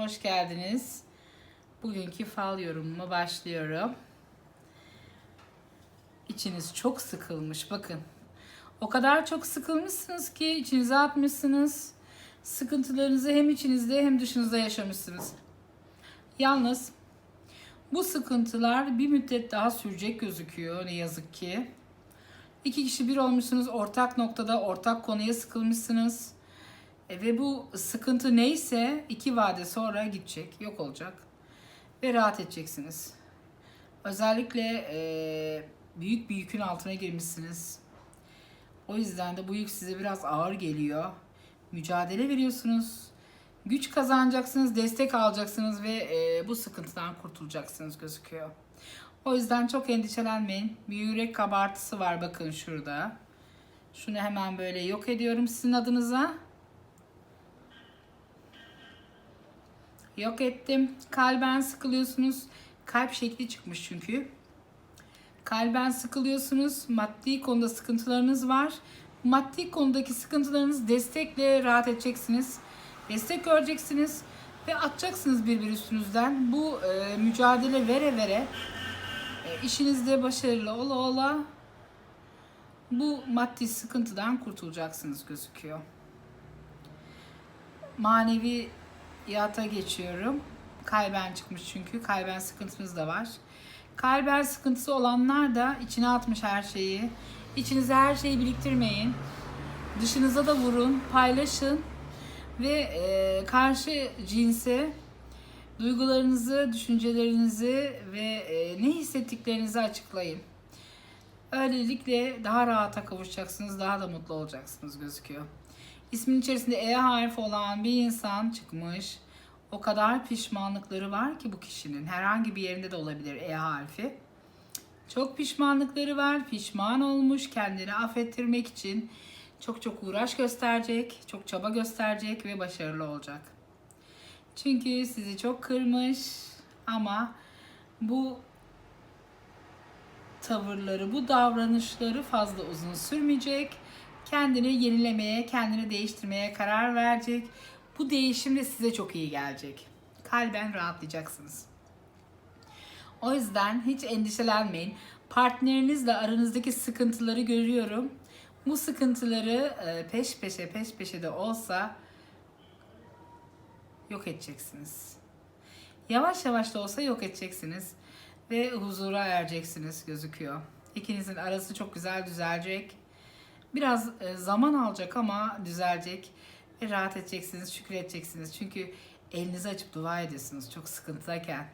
Hoş geldiniz. Bugünkü fal yorumuma başlıyorum. İçiniz çok sıkılmış bakın. O kadar çok sıkılmışsınız ki içinize atmışsınız. Sıkıntılarınızı hem içinizde hem dışınızda yaşamışsınız. Yalnız bu sıkıntılar bir müddet daha sürecek gözüküyor ne yazık ki. İki kişi bir olmuşsunuz ortak noktada ortak konuya sıkılmışsınız. E, ve bu sıkıntı neyse iki vade sonra gidecek, yok olacak ve rahat edeceksiniz. Özellikle e, büyük bir yükün altına girmişsiniz. O yüzden de bu yük size biraz ağır geliyor. Mücadele veriyorsunuz. Güç kazanacaksınız, destek alacaksınız ve e, bu sıkıntıdan kurtulacaksınız gözüküyor. O yüzden çok endişelenmeyin. Bir yürek kabartısı var bakın şurada. Şunu hemen böyle yok ediyorum sizin adınıza. Yok ettim. Kalben sıkılıyorsunuz. Kalp şekli çıkmış çünkü. Kalben sıkılıyorsunuz. Maddi konuda sıkıntılarınız var. Maddi konudaki sıkıntılarınız destekle rahat edeceksiniz. Destek göreceksiniz ve atacaksınız birbir üstünüzden. Bu e, mücadele vere vere e, işinizde başarılı ola ola bu maddi sıkıntıdan kurtulacaksınız gözüküyor. Manevi yata geçiyorum. Kalben çıkmış çünkü. Kalben sıkıntınız da var. Kalben sıkıntısı olanlar da içine atmış her şeyi. İçinize her şeyi biriktirmeyin. Dışınıza da vurun, paylaşın ve e, karşı cinse duygularınızı, düşüncelerinizi ve e, ne hissettiklerinizi açıklayın. Öylelikle daha rahata kavuşacaksınız, daha da mutlu olacaksınız gözüküyor. İsmin içerisinde E harfi olan bir insan çıkmış. O kadar pişmanlıkları var ki bu kişinin. Herhangi bir yerinde de olabilir E harfi. Çok pişmanlıkları var. Pişman olmuş. Kendini affettirmek için çok çok uğraş gösterecek. Çok çaba gösterecek ve başarılı olacak. Çünkü sizi çok kırmış ama bu tavırları, bu davranışları fazla uzun sürmeyecek. Kendini yenilemeye, kendini değiştirmeye karar verecek. Bu değişim de size çok iyi gelecek. Kalben rahatlayacaksınız. O yüzden hiç endişelenmeyin. Partnerinizle aranızdaki sıkıntıları görüyorum. Bu sıkıntıları e, peş peşe peş peşe de olsa yok edeceksiniz. Yavaş yavaş da olsa yok edeceksiniz ve huzura ereceksiniz gözüküyor. İkinizin arası çok güzel düzelecek. Biraz e, zaman alacak ama düzelecek ve rahat edeceksiniz, şükür edeceksiniz. Çünkü elinizi açıp dua ediyorsunuz çok sıkıntıdayken.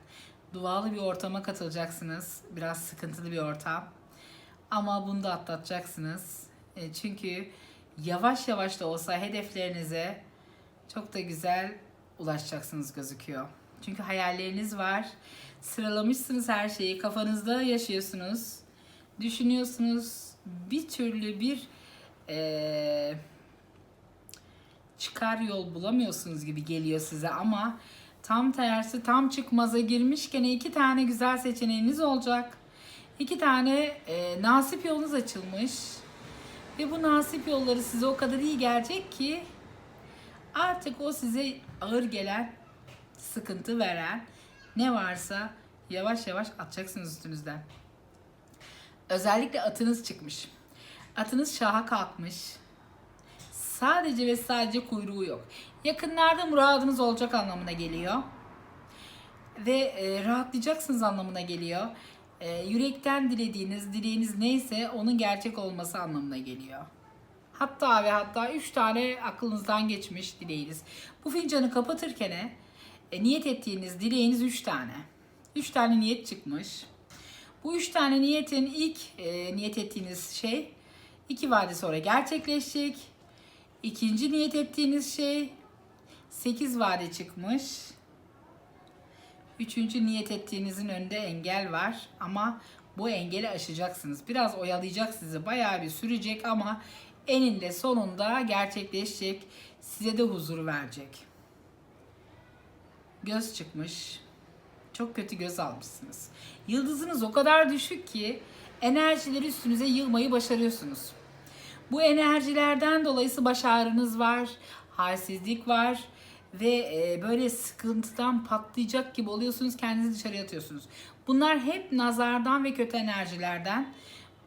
Dualı bir ortama katılacaksınız. Biraz sıkıntılı bir ortam. Ama bunu da atlatacaksınız. E, Çünkü yavaş yavaş da olsa hedeflerinize çok da güzel ulaşacaksınız gözüküyor. Çünkü hayalleriniz var. Sıralamışsınız her şeyi. Kafanızda yaşıyorsunuz. Düşünüyorsunuz. Bir türlü bir eee, çıkar yol bulamıyorsunuz gibi geliyor size ama tam tersi tam çıkmaza girmişken iki tane güzel seçeneğiniz olacak. İki tane e, nasip yolunuz açılmış. Ve bu nasip yolları size o kadar iyi gelecek ki artık o size ağır gelen, sıkıntı veren ne varsa yavaş yavaş atacaksınız üstünüzden. Özellikle atınız çıkmış. Atınız şaha kalkmış. Sadece ve sadece kuyruğu yok. Yakınlarda muradınız olacak anlamına geliyor. Ve e, rahatlayacaksınız anlamına geliyor. E, yürekten dilediğiniz, dileğiniz neyse onun gerçek olması anlamına geliyor. Hatta ve hatta 3 tane aklınızdan geçmiş dileğiniz. Bu fincanı kapatırken e, niyet ettiğiniz dileğiniz 3 tane. 3 tane niyet çıkmış. Bu 3 tane niyetin ilk e, niyet ettiğiniz şey 2 vade sonra gerçekleşecek. İkinci niyet ettiğiniz şey 8 vade çıkmış. Üçüncü niyet ettiğinizin önünde engel var ama bu engeli aşacaksınız. Biraz oyalayacak sizi. Bayağı bir sürecek ama eninde sonunda gerçekleşecek. Size de huzur verecek. Göz çıkmış. Çok kötü göz almışsınız. Yıldızınız o kadar düşük ki enerjileri üstünüze yığmayı başarıyorsunuz. Bu enerjilerden dolayısı baş ağrınız var, halsizlik var ve e, böyle sıkıntıdan patlayacak gibi oluyorsunuz, kendinizi dışarıya atıyorsunuz. Bunlar hep nazardan ve kötü enerjilerden.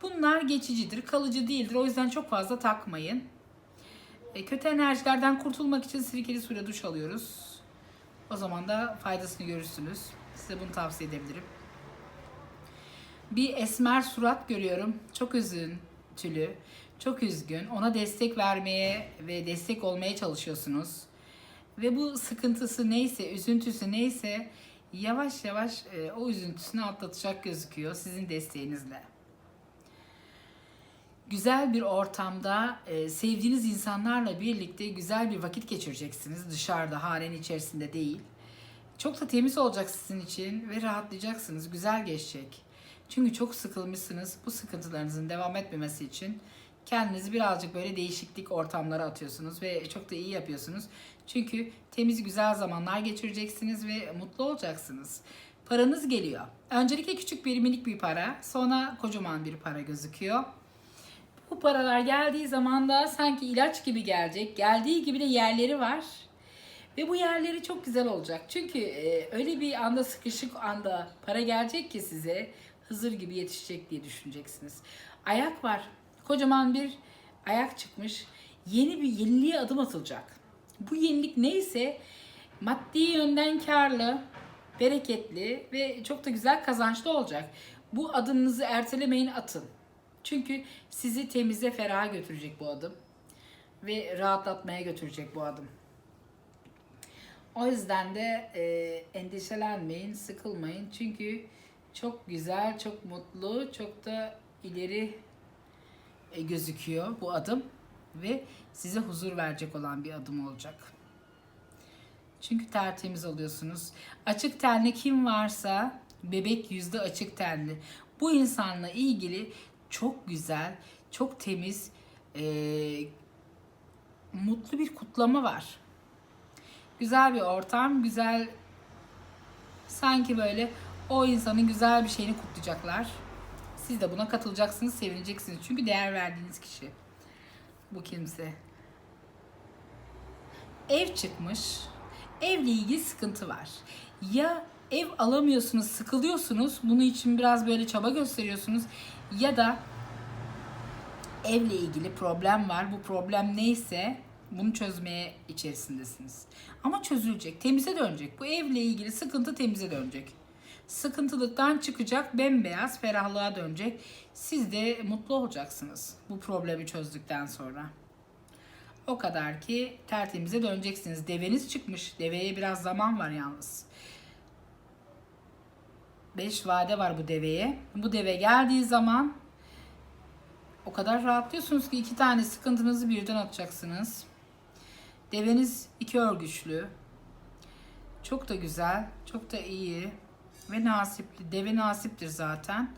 Bunlar geçicidir, kalıcı değildir. O yüzden çok fazla takmayın. E, kötü enerjilerden kurtulmak için sirkeli suyla duş alıyoruz. O zaman da faydasını görürsünüz. Size bunu tavsiye edebilirim. Bir esmer surat görüyorum. Çok üzüntülü, çok üzgün. Ona destek vermeye ve destek olmaya çalışıyorsunuz. Ve bu sıkıntısı neyse, üzüntüsü neyse yavaş yavaş e, o üzüntüsünü atlatacak gözüküyor sizin desteğinizle. Güzel bir ortamda e, sevdiğiniz insanlarla birlikte güzel bir vakit geçireceksiniz. Dışarıda, hanenin içerisinde değil. Çok da temiz olacak sizin için ve rahatlayacaksınız. Güzel geçecek. Çünkü çok sıkılmışsınız. Bu sıkıntılarınızın devam etmemesi için kendinizi birazcık böyle değişiklik ortamlara atıyorsunuz ve çok da iyi yapıyorsunuz. Çünkü temiz güzel zamanlar geçireceksiniz ve mutlu olacaksınız. Paranız geliyor. Öncelikle küçük bir minik bir para, sonra kocaman bir para gözüküyor. Bu paralar geldiği zaman da sanki ilaç gibi gelecek. Geldiği gibi de yerleri var. Ve bu yerleri çok güzel olacak. Çünkü e, öyle bir anda sıkışık anda para gelecek ki size Hızır gibi yetişecek diye düşüneceksiniz. Ayak var. Kocaman bir ayak çıkmış. Yeni bir yeniliğe adım atılacak. Bu yenilik neyse maddi yönden karlı, bereketli ve çok da güzel kazançlı olacak. Bu adımınızı ertelemeyin atın. Çünkü sizi temize feraha götürecek bu adım. Ve rahatlatmaya götürecek bu adım. O yüzden de e, endişelenmeyin, sıkılmayın. Çünkü çok güzel, çok mutlu, çok da ileri e, gözüküyor bu adım. Ve size huzur verecek olan bir adım olacak. Çünkü tertemiz oluyorsunuz. Açık tenli kim varsa bebek yüzde açık tenli. Bu insanla ilgili çok güzel, çok temiz, e, mutlu bir kutlama var. Güzel bir ortam, güzel sanki böyle o insanın güzel bir şeyini kutlayacaklar. Siz de buna katılacaksınız, sevineceksiniz. Çünkü değer verdiğiniz kişi bu kimse. Ev çıkmış. Evle ilgili sıkıntı var. Ya ev alamıyorsunuz, sıkılıyorsunuz. Bunun için biraz böyle çaba gösteriyorsunuz. Ya da evle ilgili problem var. Bu problem neyse bunu çözmeye içerisindesiniz. Ama çözülecek, temize dönecek. Bu evle ilgili sıkıntı temize dönecek. Sıkıntılıktan çıkacak, bembeyaz, ferahlığa dönecek. Siz de mutlu olacaksınız bu problemi çözdükten sonra. O kadar ki tertemize döneceksiniz. Deveniz çıkmış. Deveye biraz zaman var yalnız. 5 vade var bu deveye. Bu deve geldiği zaman o kadar rahatlıyorsunuz ki iki tane sıkıntınızı birden atacaksınız. Deveniz iki örgüçlü. Çok da güzel, çok da iyi ve nasipli. Deve nasiptir zaten.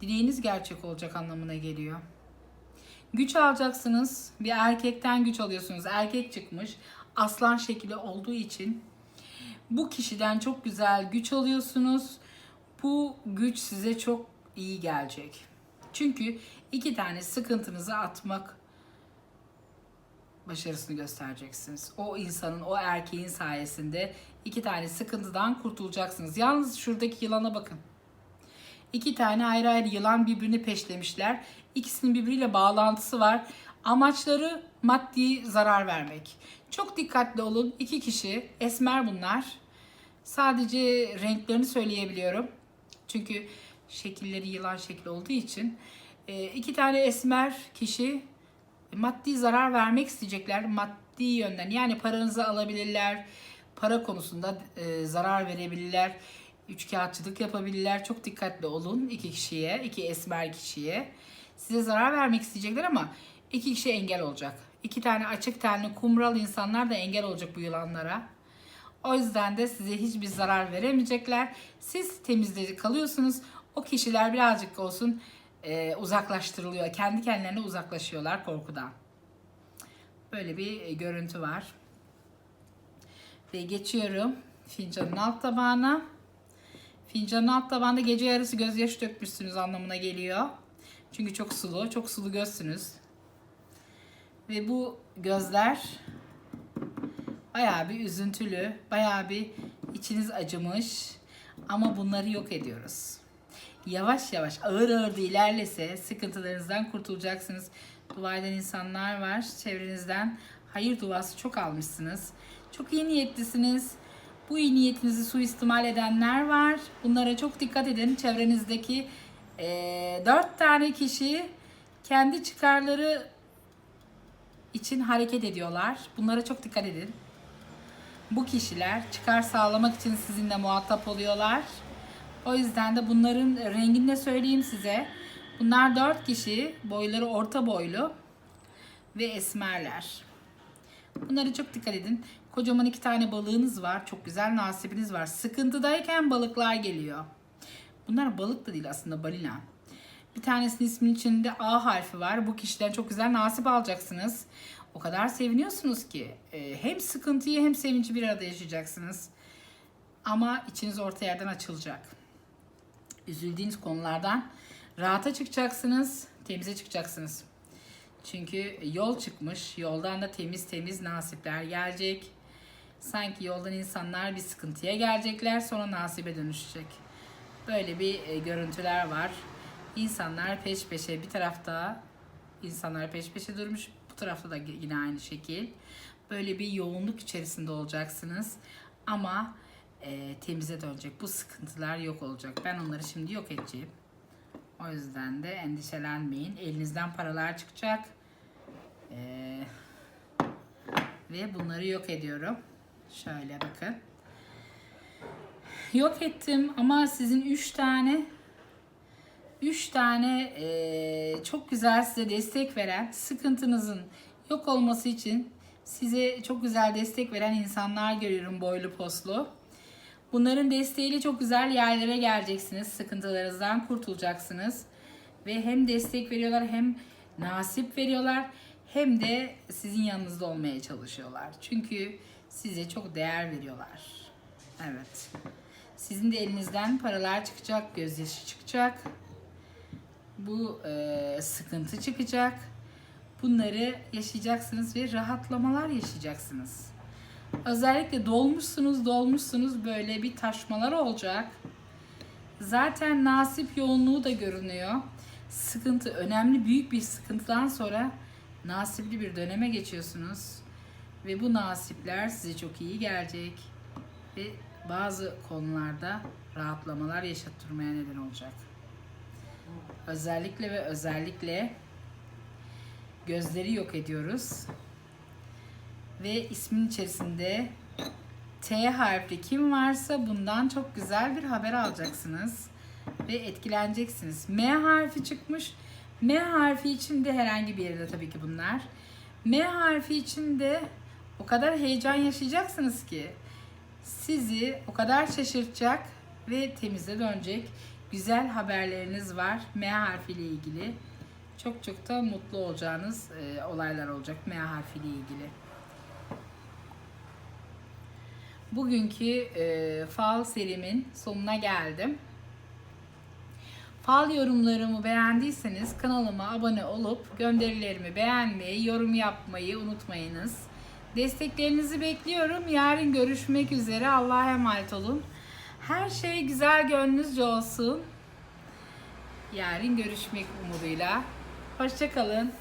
Dileğiniz gerçek olacak anlamına geliyor. Güç alacaksınız. Bir erkekten güç alıyorsunuz. Erkek çıkmış. Aslan şekli olduğu için bu kişiden çok güzel güç alıyorsunuz. Bu güç size çok iyi gelecek. Çünkü iki tane sıkıntınızı atmak başarısını göstereceksiniz. O insanın, o erkeğin sayesinde iki tane sıkıntıdan kurtulacaksınız. Yalnız şuradaki yılana bakın. İki tane ayrı ayrı yılan birbirini peşlemişler. İkisinin birbiriyle bağlantısı var. Amaçları maddi zarar vermek. Çok dikkatli olun. İki kişi, esmer bunlar. Sadece renklerini söyleyebiliyorum. Çünkü şekilleri yılan şekli olduğu için. E, iki tane esmer kişi maddi zarar vermek isteyecekler. Maddi yönden yani paranızı alabilirler. Para konusunda e, zarar verebilirler. Üçkağıtçılık yapabilirler. Çok dikkatli olun iki kişiye, iki esmer kişiye. Size zarar vermek isteyecekler ama iki kişi engel olacak. İki tane açık tenli kumral insanlar da engel olacak bu yılanlara. O yüzden de size hiçbir zarar veremeyecekler. Siz temizleri kalıyorsunuz. O kişiler birazcık olsun e, uzaklaştırılıyor. Kendi kendilerine uzaklaşıyorlar korkudan. Böyle bir e, görüntü var. Ve geçiyorum fincanın alt tabağına. Fincanın alt tabağında gece yarısı gözyaşı dökmüşsünüz anlamına geliyor. Çünkü çok sulu, çok sulu gözsünüz. Ve bu gözler bayağı bir üzüntülü, bayağı bir içiniz acımış. Ama bunları yok ediyoruz. Yavaş yavaş, ağır ağır da ilerlese sıkıntılarınızdan kurtulacaksınız. Dua eden insanlar var çevrenizden. Hayır duası çok almışsınız. Çok iyi niyetlisiniz. Bu iyi niyetinizi suistimal edenler var. Bunlara çok dikkat edin. Çevrenizdeki eee dört tane kişi kendi çıkarları için hareket ediyorlar. Bunlara çok dikkat edin. Bu kişiler çıkar sağlamak için sizinle muhatap oluyorlar. O yüzden de bunların rengini de söyleyeyim size. Bunlar dört kişi, boyları orta boylu ve esmerler. Bunlara çok dikkat edin. Kocaman iki tane balığınız var. Çok güzel nasibiniz var. Sıkıntıdayken balıklar geliyor. Bunlar balık da değil aslında balina. Bir tanesinin isminin içinde A harfi var. Bu kişiden çok güzel nasip alacaksınız. O kadar seviniyorsunuz ki e, hem sıkıntıyı hem sevinci bir arada yaşayacaksınız. Ama içiniz orta yerden açılacak. Üzüldüğünüz konulardan rahata çıkacaksınız, temize çıkacaksınız. Çünkü yol çıkmış, yoldan da temiz temiz nasipler gelecek. Sanki yoldan insanlar bir sıkıntıya gelecekler, sonra nasibe dönüşecek. Böyle bir e, görüntüler var. İnsanlar peş peşe bir tarafta insanlar peş peşe durmuş, bu tarafta da yine aynı şekil. Böyle bir yoğunluk içerisinde olacaksınız. Ama e, temize dönecek. Bu sıkıntılar yok olacak. Ben onları şimdi yok edeceğim. O yüzden de endişelenmeyin. Elinizden paralar çıkacak. Ee, ve bunları yok ediyorum. Şöyle bakın. Yok ettim ama sizin 3 tane 3 tane eee, çok güzel size destek veren, sıkıntınızın yok olması için size çok güzel destek veren insanlar görüyorum boylu poslu. Bunların desteğiyle çok güzel yerlere geleceksiniz. Sıkıntılarınızdan kurtulacaksınız. Ve hem destek veriyorlar hem nasip veriyorlar hem de sizin yanınızda olmaya çalışıyorlar. Çünkü size çok değer veriyorlar. Evet. Sizin de elinizden paralar çıkacak, gözyaşı çıkacak. Bu e, sıkıntı çıkacak. Bunları yaşayacaksınız ve rahatlamalar yaşayacaksınız. Özellikle dolmuşsunuz dolmuşsunuz böyle bir taşmalar olacak. Zaten nasip yoğunluğu da görünüyor. Sıkıntı önemli büyük bir sıkıntıdan sonra nasipli bir döneme geçiyorsunuz. Ve bu nasipler size çok iyi gelecek. Ve bazı konularda rahatlamalar yaşattırmaya neden olacak. Özellikle ve özellikle gözleri yok ediyoruz ve ismin içerisinde T harfi kim varsa bundan çok güzel bir haber alacaksınız ve etkileneceksiniz. M harfi çıkmış. M harfi için de herhangi bir yerde tabii ki bunlar. M harfi için de o kadar heyecan yaşayacaksınız ki sizi o kadar şaşırtacak ve temize dönecek güzel haberleriniz var M harfiyle ilgili. Çok çok da mutlu olacağınız e, olaylar olacak M harfiyle ilgili. Bugünkü e, fal serimin sonuna geldim. Fal yorumlarımı beğendiyseniz kanalıma abone olup gönderilerimi beğenmeyi, yorum yapmayı unutmayınız. Desteklerinizi bekliyorum. Yarın görüşmek üzere. Allah'a emanet olun. Her şey güzel gönlünüzce olsun. Yarın görüşmek umuduyla. Hoşçakalın.